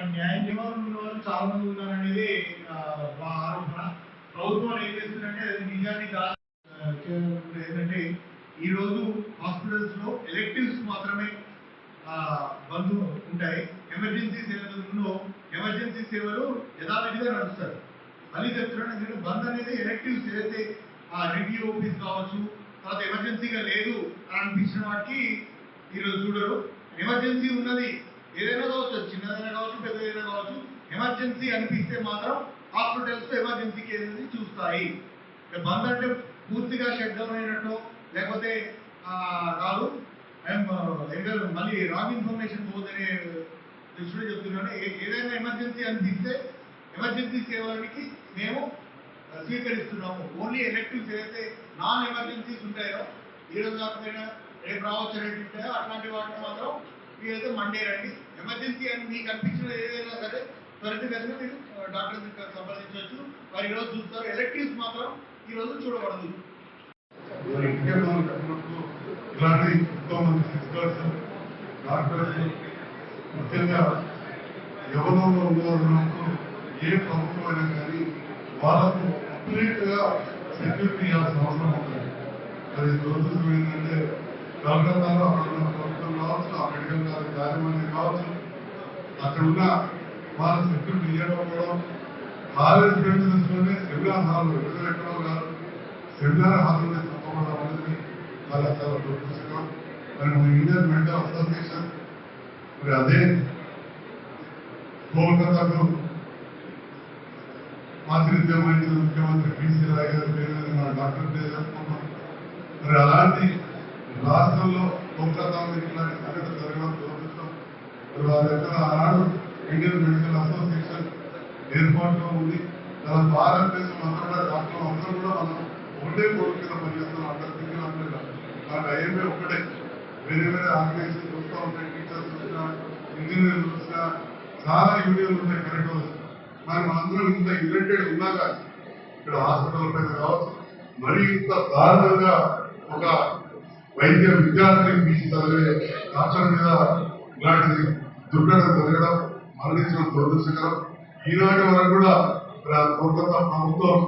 ఎందుకంటే న్యాయం చేయాలని వాళ్ళు చాలా మంది ఉన్నారనేది ఆ, మా ఆరోపణ. ప్రభుత్వం ఏం చేస్తుందంటే అది నిజాన్ని ఏంటంటే ఈ రోజు హాస్పిటల్స్లో ఎలెక్టివ్స్ మాత్రమే బంధు బంద్ ఉంటాయి. ఎమర్జెన్సీ సేవలలో ఎమర్జెన్సీ సేవలు యథావిధిగా నడుస్తారు. మళ్ళీ చెప్తున్నాను ఎందుకంటే బంద్ అనేది ఎలెక్టివ్స్ ఏదైతే ఆ రివ్యూ ఆఫీస్ కావచ్చు తర్వాత ఎమర్జెన్సీగా లేదు అని అనిపించిన వాటికి ఈరోజు చూడరు. ఎమర్జెన్సీ ఉన్నది ఏదైనా కావచ్చు అది చిన్నదైనా కావచ్చు పెద్దదైనా కావచ్చు ఎమర్జెన్సీ అనిపిస్తే మాత్రం హాస్పిటల్స్ ఎమర్జెన్సీ కేసెస్ చూస్తాయి. బంద్ అంటే పూర్తిగా షట్ డౌన్ అయినట్టు లేకపోతే కాదు ఎక్కడ మళ్ళీ రాంగ్ ఇన్ఫర్మేషన్ పోదనే దృష్టిలో చెప్తున్నాను. ఏ- ఏదైనా ఎమర్జెన్సీ అనిపిస్తే ఎమర్జెన్సీ సేవలకి మేము స్వీకరిస్తున్నాము. ఓన్లీ ఎలక్టివ్స్ ఏదైతే నాన్ ఎమర్జెన్సీస్ ఉంటాయో ఈ రోజు కాకపోయినా రేపు రావచ్చు అనేవి ఉంటాయో అట్లాంటి వాటిని మాత్రం మీరైతే మండే రండి. ఎమర్జెన్సీ అని మీకు అనిపించిన ఏదైనా సరే త్వరితగతిన మీరు ఆ, డాక్టర్ సంప్రదించవచ్చు. వారు ఈరోజు చూస్తారు. ఎలక్ట్రిక్స్ మాత్రం ఈరోజు రోజు చూడకూడదు. ఇలాంటి ఎంతో మంది సిస్టర్స్ డాక్టర్స్ ముఖ్యంగా యవనంలో ఉన్నప్పుడు ఏ ప్రభుత్వం అయినా కానీ వాళ్ళకు కంప్లీట్గా సెక్యూరిటీ ఇవ్వాల్సిన అవసరం ఉంటుంది అది దురదృష్టం ఏంటంటే కలకత్తాలో అక్కడ కావచ్చు ఆ మెడికల్ కాలేజ్ యాజమాన్యం కావచ్చు. అక్కడ ఉన్న వాళ్ళ సెక్యూరిటీ ఇవ్వకపోవడం కాలేజ్ ప్రిన్సిపల్స్లోనే సెమినార్ హాల్ ఎక్కడెక్కడో గారు సెమినార్ హాల్లో తప్పకుండా అనేది చాలా చాలా దురదృష్టకరం మరి మన ఇండియన్ మెంటల్ అసోసియేషన్ మరి అదే కోల్కతాకు ఆతిథ్యం వహించిన ముఖ్యమంత్రి పిసి రాయ్ గారి పేరు మన డాక్టర్ పేరు చెప్పుకున్నాం మరి అలాంటి రాష్ట్రంలో కోల్కతాలో ఇట్లాంటి సంఘటన జరగడం దురదృష్టం. వారి దగ్గర ఆనాడు ఇండియన్ మెడికల్ అసోసియేషన్ ఏర్పాటులో ఉంది. మన భారతదేశం అంతా కూడా డాక్టర్లు అందరూ కూడా మనం ఒకటే కోరిక కింద పనిచేస్తున్నాం అందరు తిరిగి అందరూ మనకు ఐఎంఏ ఒకటే. వేరే వేరే ఆర్గనైజేషన్ చూస్తూ ఉంటాయి. టీచర్స్ చూసినా ఇంజనీర్లు చూసినా చాలా యూనియన్లు ఉంటాయి. కరెక్ట్ మరి మనందరం ఇంత యునైటెడ్ ఉన్నా కానీ ఇక్కడ హాస్పిటల్ పైన కావచ్చు మరి ఇంత దారుణంగా ఒక వైద్య విద్యార్థిని చదివే డాక్టర్ మీద ఇలాంటి దుర్ఘటన జరగడం మరణించడం దురదృష్టకరం. ఈనాటి వరకు కూడా కోల్కతా ప్రభుత్వం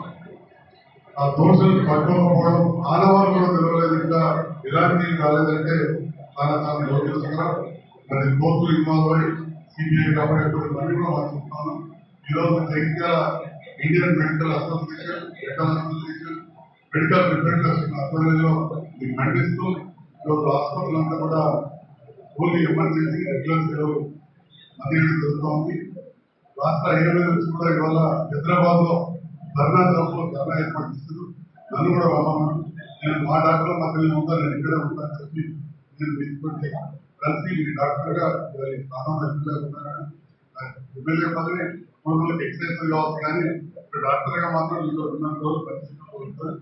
ఆ దోషులను పట్టుకోకపోవడం ఆడవాళ్ళు కూడా తెలియలేదు ఇంకా ఎలాంటి రాలేదంటే చాలా చాలా దురదృష్టకరం. మరి కోర్టులు ఇన్వాల్వ్ అయ్యి సిబిఐ కాబట్టి మళ్ళీ కూడా మనం చెప్తాను ఈరోజు Jagtial Indian medical association medical association medical representation ఆధ్వర్యంలో మీకు ఖండిస్తూ ఈరోజు హాస్పిటల్ అంతా కూడా ఓన్లీ ఎమర్జెన్సీ రెగ్యులర్ సేవలు జరుగుతూ ఉంది. రాష్ట్ర ఎనిమిది నుంచి కూడా ఇవాళ హైదరాబాద్లో ధర్నా చౌక్లో ధర్నా ఏర్పాటు చేశారు. నన్ను కూడా రమ్మన్నాను నేను మా డాక్టర్ మధ్యలో ఉంటాను నేను ఇక్కడే ఉంటాను చెప్పి నేను తీసుకుంటే కలిసి మీ డాక్టర్గా స్థానంలో ఎమ్మెల్యే ఎమ్మెల్యే పదవి మూడు ఎక్సైజ్ కావచ్చు కానీ డాక్టర్గా మాత్రం మీతో ఉన్న రోజులు పరిస్థితులు అరే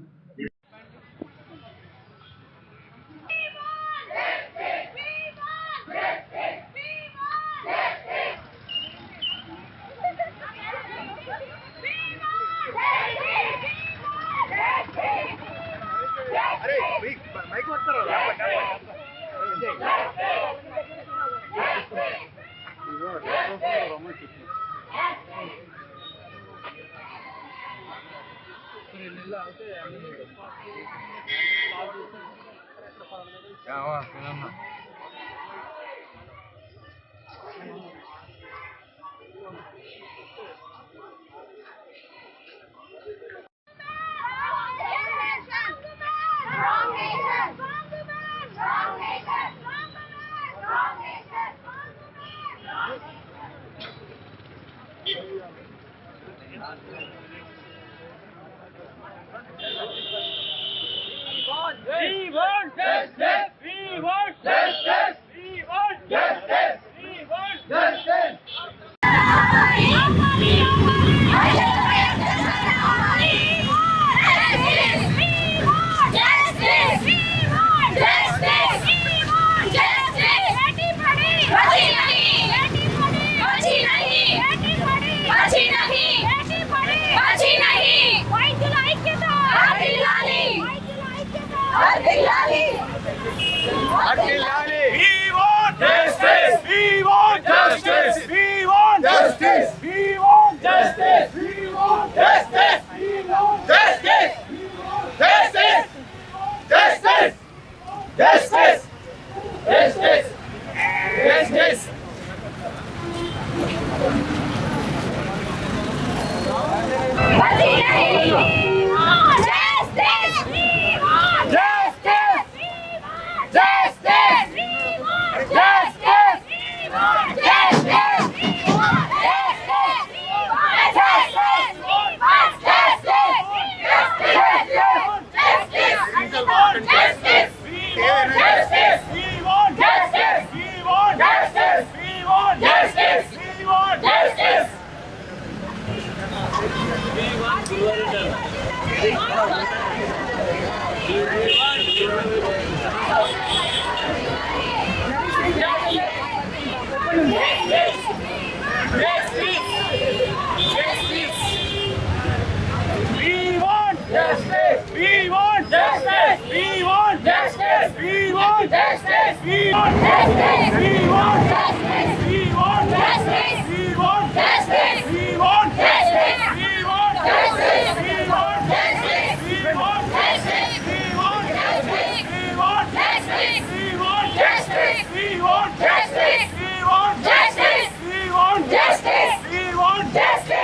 justice.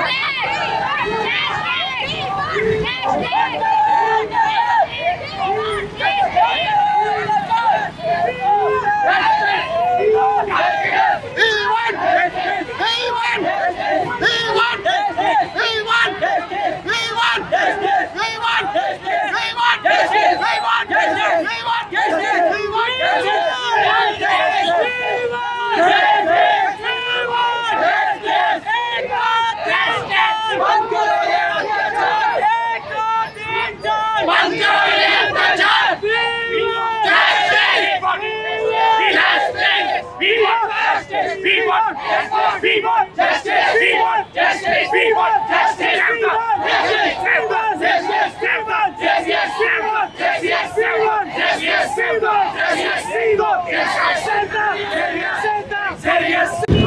Nash! Nash! Nash!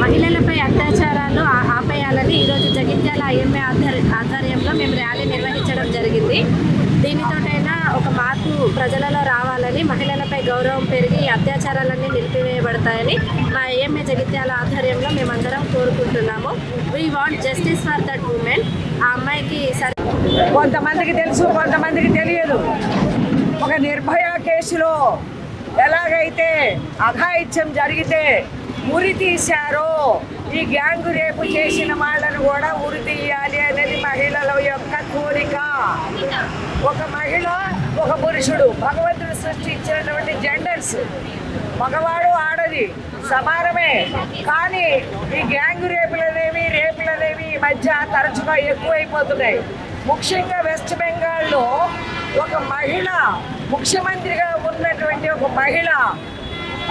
మహిళలపై అత్యాచారాలు ఆపేయాలని ఈరోజు జగిత్యాల ఐఎంఏ ఆధ్వర్ ఆధ్వర్యంలో మేము ర్యాలీ నిర్వహించడం జరిగింది. దీనితోటైనా ఒక మార్పు ప్రజలలో రావాలి మహిళలపై గౌరవం పెరిగి అత్యాచారాలన్నీ నిలిపివేయబడతాయని మా ఏఎంఏ జగిత్యాల ఆధ్వర్యంలో మేమందరం కోరుకుంటున్నాము. We want justice for that women ఆ అమ్మాయికి సరే కొంతమందికి తెలుసు కొంతమందికి తెలియదు. ఒక నిర్భయ కేసులో ఎలాగైతే అఘాయిత్యం జరిగితే ఉరి తీశారో ఈ గ్యాంగ్ రేపు చేసిన వాళ్ళను కూడా ఉరి తీయాలి అనేది మహిళల యొక్క కోరిక. ఒక మహిళ ఒక పురుషుడు. భగవంతుడు సృష్టించినటువంటి జెండర్స్ మగవాడు ఆడది. సమానమే. కానీ ఈ గ్యాంగ్ రేపులనేవి రేపులనేవి ఈ మధ్య తరచుగా ఎక్కువైపోతున్నాయి. ముఖ్యంగా వెస్ట్ బెంగాల్లో ఒక మహిళ ముఖ్యమంత్రిగా ఉన్నటువంటి ఒక మహిళ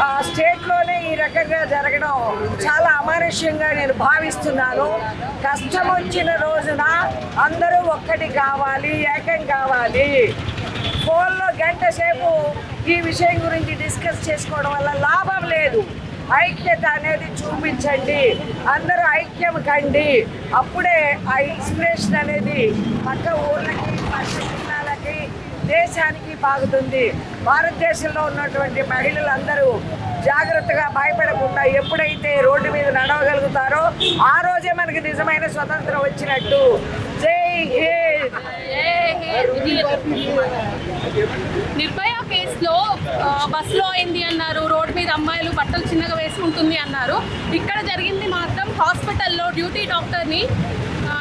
ఆ స్టేట్లోనే ఈ రకంగా జరగడం చాలా అమానుష్యంగా నేను భావిస్తున్నాను. కష్టం వచ్చిన రోజున అందరూ ఒక్కటి కావాలి ఏకం కావాలి. ఫోన్లో గంట సేపు ఈ విషయం గురించి డిస్కస్ చేసుకోవడం వల్ల లాభం లేదు. ఐక్యత అనేది చూపించండి. అందరూ ఐక్యం కండి. అప్పుడే ఆ ఇన్స్పిరేషన్ అనేది పక్క ఊర్లకి పక్క జిల్లాలకి దేశానికి బాగుతుంది. భారతదేశంలో ఉన్నటువంటి మహిళలందరూ జాగ్రత్తగా భయపడకుండా ఎప్పుడైతే రోడ్డు మీద నడవగలుగుతారో ఆ రోజే మనకి నిజమైన స్వతంత్రం వచ్చినట్టు జై హింద్ నిర్భయ కేసులో ఆ, బస్సులో అయింది అన్నారు. రోడ్ మీద అమ్మాయిలు బట్టలు చిన్నగా వేసుకుంటుంది అన్నారు. ఇక్కడ జరిగింది మాత్రం హాస్పిటల్లో డ్యూటీ డాక్టర్ని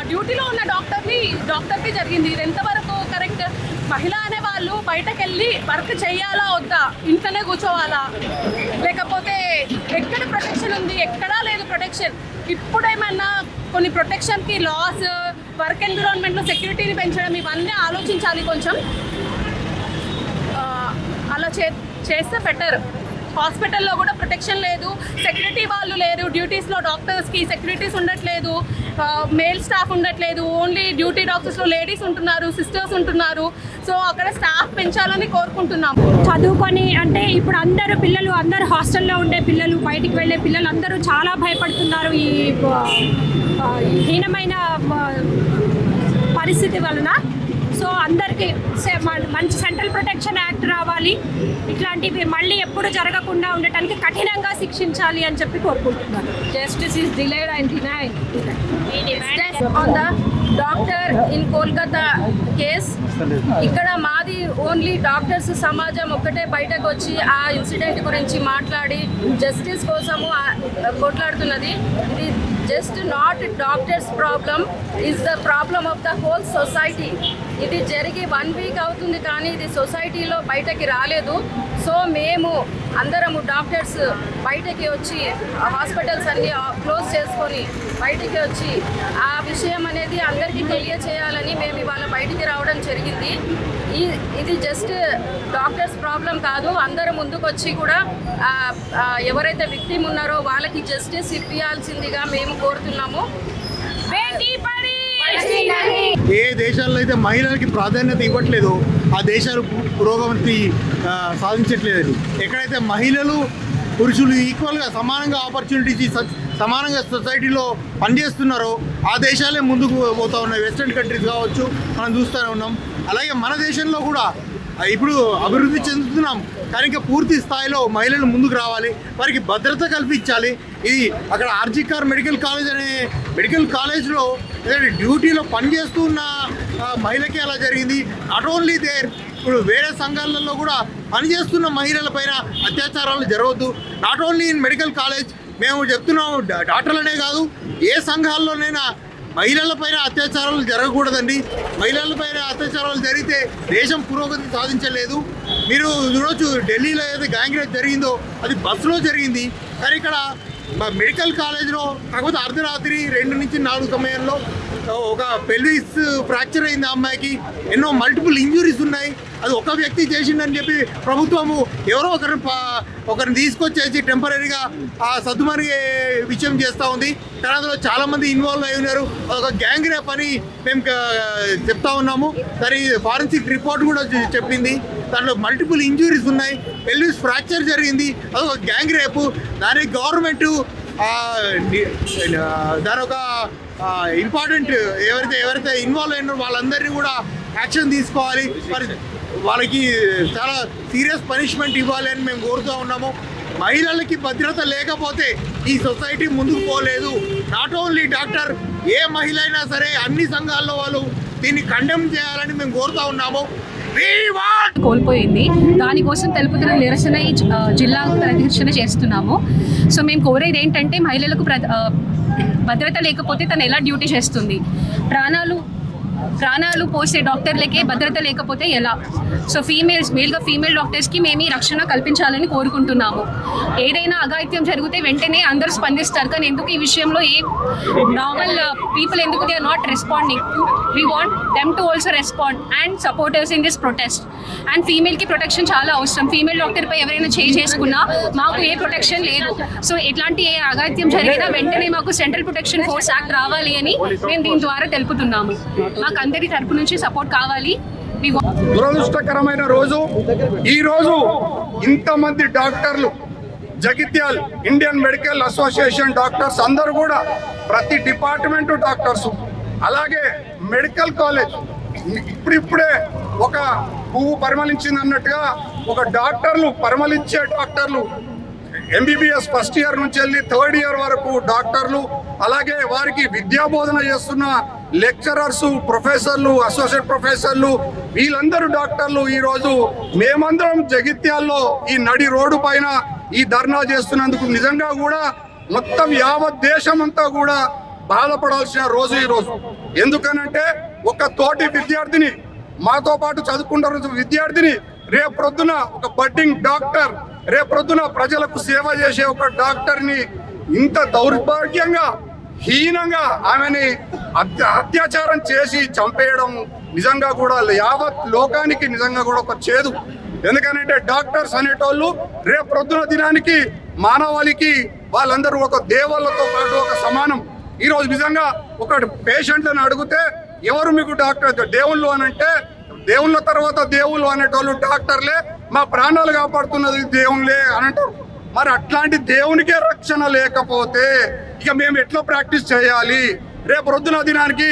డ్యూటీలో ఉన్న డాక్టర్ని డాక్టర్కి జరిగింది. ఇది ఎంతవరకు కరెక్ట్? మహిళ అనే వాళ్ళు బయటకు వెళ్ళి వర్క్ చేయాలా వద్దా? ఇంట్లోనే కూర్చోవాలా? లేకపోతే ఎక్కడ ప్రొటెక్షన్ ఉంది? ఎక్కడా లేదు ప్రొటెక్షన్. ఇప్పుడేమన్నా కొన్ని ప్రొటెక్షన్కి లాస్ వర్క్ ఎన్విరాన్మెంట్లో సెక్యూరిటీని పెంచడం ఇవన్నీ ఆలోచించాలి కొంచెం. అలా చే చేస్తే బెటర్ హాస్పిటల్లో కూడా ప్రొటెక్షన్ లేదు. సెక్యూరిటీ వాళ్ళు లేరు. డ్యూటీస్లో డాక్టర్స్కి సెక్యూరిటీస్ ఉండట్లేదు. మేల్ స్టాఫ్ ఉండట్లేదు. ఓన్లీ డ్యూటీ డాక్టర్స్లో లేడీస్ ఉంటున్నారు సిస్టర్స్ ఉంటున్నారు. సో అక్కడ స్టాఫ్ పెంచాలని కోరుకుంటున్నాం. చదువుకొని అంటే ఇప్పుడు అందరూ పిల్లలు అందరు హాస్టల్లో ఉండే పిల్లలు బయటికి వెళ్ళే పిల్లలు అందరూ చాలా భయపడుతున్నారు ఈ హీనమైన పరిస్థితి వలన. సో అందరికీ మంచి సెంట్రల్ ప్రొటెక్షన్ యాక్ట్ రావాలి. ఇట్లాంటివి మళ్ళీ ఎప్పుడు జరగకుండా ఉండటానికి కఠినంగా శిక్షించాలి అని చెప్పి కోరుకుంటున్నాను. Justice is delayed and denied on the doctor in Kolkata case ఇక్కడ మాది ఓన్లీ డాక్టర్స్ సమాజం ఒక్కటే బయటకు వచ్చి ఆ ఇన్సిడెంట్ గురించి మాట్లాడి జస్టిస్ కోసము కొట్లాడుతున్నది. ఇది just not doctors problem is the problem of the whole society ఇది జరిగి వన్ వీక్ అవుతుంది కానీ ఇది సొసైటీలో బయటకి రాలేదు. సో మేము అందరము డాక్టర్స్ బయటకి వచ్చి హాస్పిటల్స్ అన్ని క్లోజ్ చేసుకొని బయటికి వచ్చి ఆ విషయం అనేది అందరికీ తెలియచేయాలని మేము ఇవాళ బయటికి రావడం జరిగింది. ఈ ఇది జస్ట్ డాక్టర్స్ ప్రాబ్లం కాదు అందరూ ముందుకు వచ్చి కూడా ఎవరైతే విక్టిమ్ ఉన్నారో వాళ్ళకి జస్టిస్ ఇప్పించాల్సిందిగా మేము కోరుతున్నాము. ఏ దేశాల్లో అయితే మహిళలకి ప్రాధాన్యత ఇవ్వట్లేదు ఆ దేశాలు పురోగతి సాధించట్లేదు. ఎక్కడైతే మహిళలు పురుషులు ఈక్వల్గా సమానంగా ఆపర్చునిటీస్ స- సమానంగా సొసైటీలో పనిచేస్తున్నారో ఆ దేశాలే ముందుకు పోతా ఉన్నాయి. వెస్ట్రన్ కంట్రీస్ కావచ్చు మనం చూస్తూనే ఉన్నాం. అలాగే మన దేశంలో కూడా ఇప్పుడు అభివృద్ధి చెందుతున్నాం. కానీ ఇంకా పూర్తి స్థాయిలో మహిళలు ముందుకు రావాలి. వారికి భద్రత కల్పించాలి. ఇది అక్కడ ఆర్జికార్ మెడికల్ కాలేజ్ అనే మెడికల్ కాలేజ్లో డ్యూటీలో పనిచేస్తూ ఉన్న మహిళకి అలా జరిగింది. నాట్ ఓన్లీ దేర్ ఇప్పుడు వేరే సంఘాలలో కూడా పనిచేస్తున్న మహిళల పైన అత్యాచారాలు జరగవద్దు not only in medical college మేము చెప్తున్నాము డాక్టర్లనే కాదు ఏ సంఘాల్లోనైనా మహిళల పైన అత్యాచారాలు జరగకూడదండి. మహిళల పైన అత్యాచారాలు జరిగితే దేశం పురోగతి సాధించలేదు. మీరు చూడొచ్చు ఢిల్లీలో ఏదైతే గ్యాంగ్ రేప్ జరిగిందో అది బస్సులో జరిగింది. కానీ ఇక్కడ మెడికల్ కాలేజ్లో కాకపోతే అర్ధరాత్రి రెండు నుంచి నాలుగు సమయంలో ఒక పెల్విస్ ఫ్రాక్చర్ అయింది ఆ అమ్మాయికి. ఎన్నో మల్టిపుల్ ఇంజురీస్ ఉన్నాయి. అది ఒక వ్యక్తి చేసిండని చెప్పి ప్రభుత్వము ఎవరో ఒకరిని ఒకరిని తీసుకొచ్చేసి టెంపరీగా ఆ సద్దుమరిగే విషయం చేస్తూ ఉంది. కానీ అందులో చాలామంది ఇన్వాల్వ్ అయి ఉన్నారు. ఒక గ్యాంగ్ రేప్ అని మేము చెప్తా ఉన్నాము. దాని ఫారెన్సిక్ రిపోర్ట్ కూడా చెప్పింది. దాంట్లో మల్టిపుల్ ఇంజురీస్ ఉన్నాయి. ఎల్విస్ ఫ్రాక్చర్ జరిగింది. అదొక గ్యాంగ్ రేపు దానికి గవర్నమెంట్ దాని ఒక ఇంపార్టెంట్ ఎవరైతే ఎవరైతే ఇన్వాల్వ్ అయినారో వాళ్ళందరినీ కూడా యాక్షన్ తీసుకోవాలి. మరి వాళ్ళకి చాలా సీరియస్ పనిష్మెంట్ ఇవ్వాలి అని మేము కోరుతూ ఉన్నాము. మహిళలకి భద్రత లేకపోతే ఈ సొసైటీ ముందుకు పోలేదు. నాట్ ఓన్లీ డాక్టర్ ఏ మహిళ అయినా సరే అన్ని సంఘాల్లో వాళ్ళు దీన్ని కండెమ్ చేయాలని మేము కోరుతూ ఉన్నాము. కోల్పోయింది. దానికోసం తెలుపుతున్న నిరసన ఈ జిల్లా ప్రదర్శన చేస్తున్నాము. సో మేము కోరేది ఏంటంటే మహిళలకు ప్ర భద్రత లేకపోతే తను ఎలా డ్యూటీ చేస్తుంది? ప్రాణాలు ప్రాణాలు పోసే డాక్టర్లకే భద్రత లేకపోతే ఎలా? సో ఫీమేల్స్ మేల్గా ఫీమేల్ డాక్టర్స్కి మేము ఈ రక్షణ కల్పించాలని కోరుకుంటున్నాము. ఏదైనా అఘాయిత్యం జరిగితే వెంటనే అందరూ స్పందిస్తారు. కానీ ఎందుకు ఈ విషయంలో ఏ నార్మల్ పీపుల్ uh, ఎందుకు? They are not responding we want them to also respond and supporters in this protest and ఫీమేల్కి protection చాలా అవసరం. ఫీమేల్ డాక్టర్పై ఎవరైనా చేయి చేసుకున్నా మాకు ఏ ప్రొటెక్షన్ లేదు. సో ఎట్లాంటి ఏ అఘాయిత్యం జరిగినా వెంటనే మాకు సెంట్రల్ ప్రొటెక్షన్ ఫోర్స్ యాక్ట్ రావాలి అని మేము దీని ద్వారా తెలుపుతున్నాము. మాకు అందరి తరపు నుంచి సపోర్ట్ కావాలి. దురదృష్టకరమైన రోజు. ఈ రోజు ఇంతమంది డాక్టర్లు Jagtial Indian medical association doctors అందరూ కూడా ప్రతి డిపార్ట్మెంట్ డాక్టర్స్ అలాగే మెడికల్ కాలేజ్ ఇప్పుడిప్పుడే ఒక పువ్వు పరిమళించింది అన్నట్టుగా ఒక డాక్టర్లు పరిమళించే డాక్టర్లు ఎంబీబీఎస్ ఫస్ట్ ఇయర్ నుంచి వెళ్ళి థర్డ్ ఇయర్ వరకు డాక్టర్లు అలాగే వారికి విద్యా బోధన చేస్తున్న లెక్చరర్స్ ప్రొఫెసర్లు అసోసియేట్ ప్రొఫెసర్లు వీళ్ళందరూ డాక్టర్లు. ఈరోజు మేమందరం జగిత్యాల్లో ఈ నడి రోడ్డు పైన ఈ ధర్నా చేస్తున్నందుకు నిజంగా కూడా మొత్తం యావత్ దేశం అంతా కూడా బాధపడాల్సిన రోజు ఈరోజు. ఎందుకనంటే ఒక తోటి విద్యార్థిని మాతో పాటు చదువుకుంటున్న విద్యార్థిని రేపు ప్రొద్దున ఒక బడ్డింగ్ డాక్టర్ రేపు ప్రొద్దున ప్రజలకు సేవ చేసే ఒక డాక్టర్ని ఇంత దౌర్భాగ్యంగా హీనంగా ఆమెని అత్య అత్యాచారం చేసి చంపేయడం నిజంగా కూడా యావత్ లోకానికి నిజంగా కూడా ఒక చేదు. ఎందుకనంటే డాక్టర్స్ అనేటోళ్ళు రేపు ప్రొద్దున దినానికి మానవాళికి వాళ్ళందరూ ఒక దేవుళ్ళతో పాటు ఒక సమానం. ఈరోజు నిజంగా ఒక పేషెంట్లను అడిగితే ఎవరు మీకు డాక్టర్ దేవుళ్ళు అని అంటే దేవుళ్ళ తర్వాత దేవుళ్ళు అనేటోళ్ళు డాక్టర్లే మా ప్రాణాలు కాపాడుతున్నది దేవుళ్ళే అని అంటారు. మరి అట్లాంటి దేవునికే రక్షణ లేకపోతే ఇక మేము ఎట్లా ప్రాక్టీస్ చేయాలి? రేపు రొద్దున దినానికి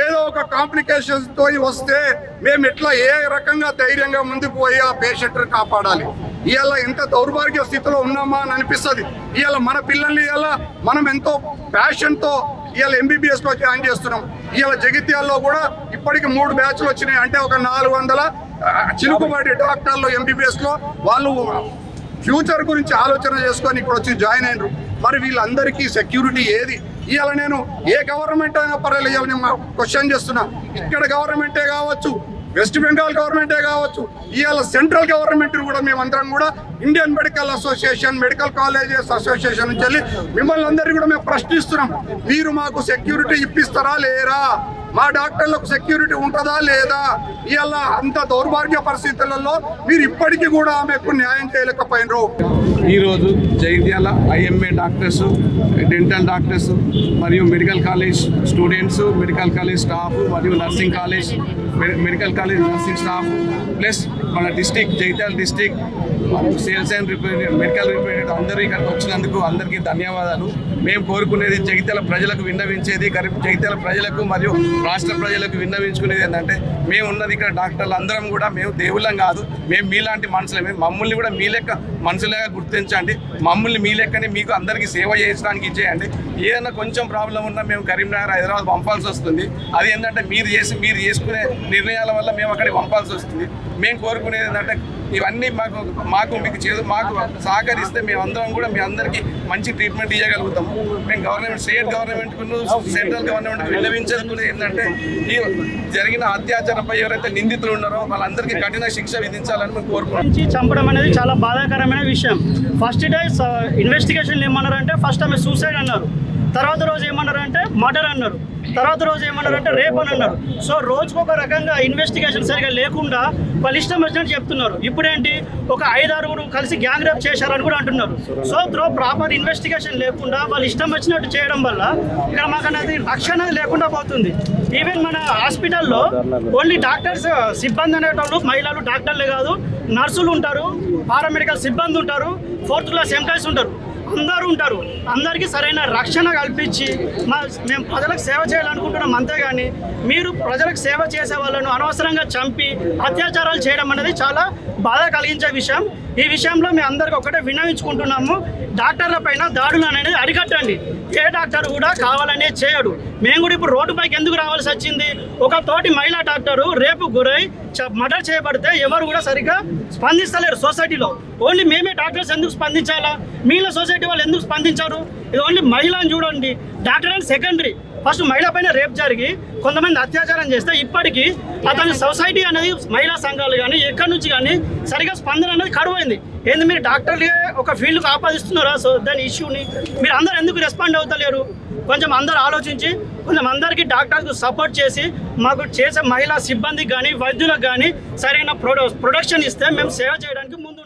ఏదో ఒక కాంప్లికేషన్స్తో వస్తే మేము ఎట్లా ఏ రకంగా ధైర్యంగా ముందుకు పోయి ఆ పేషెంట్ కాపాడాలి? ఇవాళ ఎంత దౌర్భాగ్య స్థితిలో ఉన్నామా అని అనిపిస్తుంది. ఇవాళ మన పిల్లల్ని ఇవాళ మనం ఎంతో ప్యాషన్తో ఇవాళ ఎంబీబీఎస్లో జాయిన్ చేస్తున్నాం. ఇవాళ జగిత్యాల్లో కూడా ఇప్పటికి మూడు బ్యాచ్లు వచ్చినాయి. అంటే ఒక నాలుగు వందల చిలుకుబడి డాక్టర్లు ఎంబీబీఎస్లో వాళ్ళు ఫ్యూచర్ గురించి ఆలోచన చేసుకొని ఇక్కడ వచ్చి జాయిన్ అయినరు. మరి వీళ్ళందరికీ సెక్యూరిటీ ఏది? ఇవాళ నేను ఏ గవర్నమెంట్ అయినా పర్వాలేదు నేను క్వశ్చన్ చేస్తున్నా. ఇక్కడ గవర్నమెంటే కావచ్చు వెస్ట్ బెంగాల్ గవర్నమెంటే కావచ్చు ఇవాళ సెంట్రల్ గవర్నమెంట్ కూడా మేమందరం కూడా Indian medical association medical colleges association నుంచి వెళ్ళి మిమ్మల్ని అందరినీ కూడా మేము ప్రశ్నిస్తున్నాం. మీరు మాకు సెక్యూరిటీ ఇప్పిస్తారా లేరా? మా డాక్టర్లకు సెక్యూరిటీ ఉంటుందా లేదా? ఇవాళ అంత దౌర్భాగ్య పరిస్థితులలో మీరు ఇప్పటికీ కూడా ఆమెకు న్యాయం చేయలేకపోయినరు. ఈరోజు Jagtial IMA doctors dental doctors మరియు medical college students medical college staff మరియు nursing college medical college nursing staff plus మన district Jagtial district sales and representative medical representative అందరూ ఇక్కడికి వచ్చినందుకు అందరికీ ధన్యవాదాలు. మేము కోరుకునేది జగిత్యాల ప్రజలకు విన్నవించేది గరీబ్ జగిత్యాల ప్రజలకు మరియు రాష్ట్ర ప్రజలకు విన్నవించుకునేది ఏంటంటే మేము ఉన్నది ఇక్కడ డాక్టర్లు అందరం కూడా మేము దేవుళ్ళం కాదు. మేము మీలాంటి మనుషులమే మమ్మల్ని కూడా మీ లెక్క మనుషులుగా గుర్తించండి. మమ్మల్ని మీ లెక్కనే మీకు అందరికీ సేవ చేయించడానికి ఇచ్చేయండి. ఏదైనా కొంచెం ప్రాబ్లం ఉన్నా మేము కరీంనగర్ హైదరాబాద్ పంపాల్సి వస్తుంది. అది ఏంటంటే మీరు చేసి మీరు చేసుకునే నిర్ణయాల వల్ల మేము అక్కడికి పంపాల్సి వస్తుంది. మేము కోరుకునేది ఏంటంటే ఇవన్నీ మాకు మాకు మీకు చేదు మాకు సహకరిస్తే మేము అందరం కూడా మీ అందరికీ మంచి ట్రీట్మెంట్ ఇవ్వగలుగుతాం మేము గవర్నమెంట్ స్టేట్ గవర్నమెంట్కు సెంట్రల్ గవర్నమెంట్ విన్నవించేది ఏంటంటే ఈ జరిగిన అత్యాచారంపై ఎవరైతే నిందితులు ఉన్నారో వాళ్ళందరికీ కఠిన శిక్ష విధించాలని మేము కోరుకుంటున్నాం. నుంచి చంపడం అనేది చాలా బాధాకరమైన విషయం. ఫస్ట్ డే ఇన్వెస్టిగేషన్ ఏమన్నారంటే ఫస్ట్ ఆమె సూసైడ్ అన్నారు. తర్వాత రోజు ఏమన్నారంటే మర్డర్ అన్నారు. తర్వాత రోజు ఏమన్నారంటే రేపు అని అన్నారు. సో రోజుకు ఒక రకంగా ఇన్వెస్టిగేషన్ సరిగా లేకుండా వాళ్ళు ఇష్టం వచ్చినట్టు చెప్తున్నారు. ఇప్పుడేంటి? ఒక ఐదారుగురు కలిసి గ్యాంగ్ రేప్ చేశారని కూడా అంటున్నారు. సో త్రో ప్రాపర్ ఇన్వెస్టిగేషన్ లేకుండా వాళ్ళు ఇష్టం వచ్చినట్టు చేయడం వల్ల ఇక్కడ మాకు అనేది రక్షణ లేకుండా పోతుంది. ఈవెన్ మన హాస్పిటల్లో ఓన్లీ డాక్టర్స్ సిబ్బంది అనేటోళ్ళు మహిళలు డాక్టర్లే కాదు నర్సులు ఉంటారు పారామెడికల్ సిబ్బంది ఉంటారు ఫోర్త్ క్లాస్ ఎంప్లాయీస్ ఉంటారు. అందరూ ఉంటారు. అందరికీ సరైన రక్షణ కల్పించి మా మేము ప్రజలకు సేవ చేయాలనుకుంటున్నాం అంతేగాని మీరు ప్రజలకు సేవ చేసే వాళ్ళను అనవసరంగా చంపి అత్యాచారాలు చేయడం అనేది చాలా బాధ కలిగించే విషయం. ఈ విషయంలో మేము అందరికి ఒకటే విన్నవించుకుంటున్నాము. డాక్టర్ల పైన దాడులు అనేది అరికట్టండి. ఏ డాక్టర్ కూడా కావాలనే చేయడు. మేము కూడా ఇప్పుడు రోడ్డు పైకి ఎందుకు రావాల్సి వచ్చింది? ఒక తోటి మహిళా డాక్టరు రేపు గురై మర్డర్ చేయబడితే ఎవరు కూడా సరిగ్గా స్పందిస్తలేరు సొసైటీలో. ఓన్లీ మేమే డాక్టర్స్ ఎందుకు స్పందించాలా? మీలో సొసైటీ వాళ్ళు ఎందుకు స్పందించారు? ఇది ఓన్లీ మహిళను చూడండి. Doctor and secondary. ఫస్ట్ మహిళ పైన రేప్ జరిగి కొంతమంది అత్యాచారం చేస్తే ఇప్పటికీ అతని సొసైటీ అనేది మహిళా సంఘాలు కానీ ఎక్కడి నుంచి కానీ సరిగా స్పందన అనేది కరువైంది ఏంది మీరు డాక్టర్లే ఒక ఫీల్డ్కి ఆపాదిస్తున్నారా? సో దాని ఇష్యూని మీరు అందరు ఎందుకు రెస్పాండ్ అవుతలేరు? కొంచెం అందరు ఆలోచించి కొంచెం అందరికీ డాక్టర్కి సపోర్ట్ చేసి మాకు చేసే మహిళా సిబ్బందికి కానీ వైద్యులకు కానీ సరైన ప్రొడక్షన్ ఇస్తే మేము సేవ చేయడానికి ముందు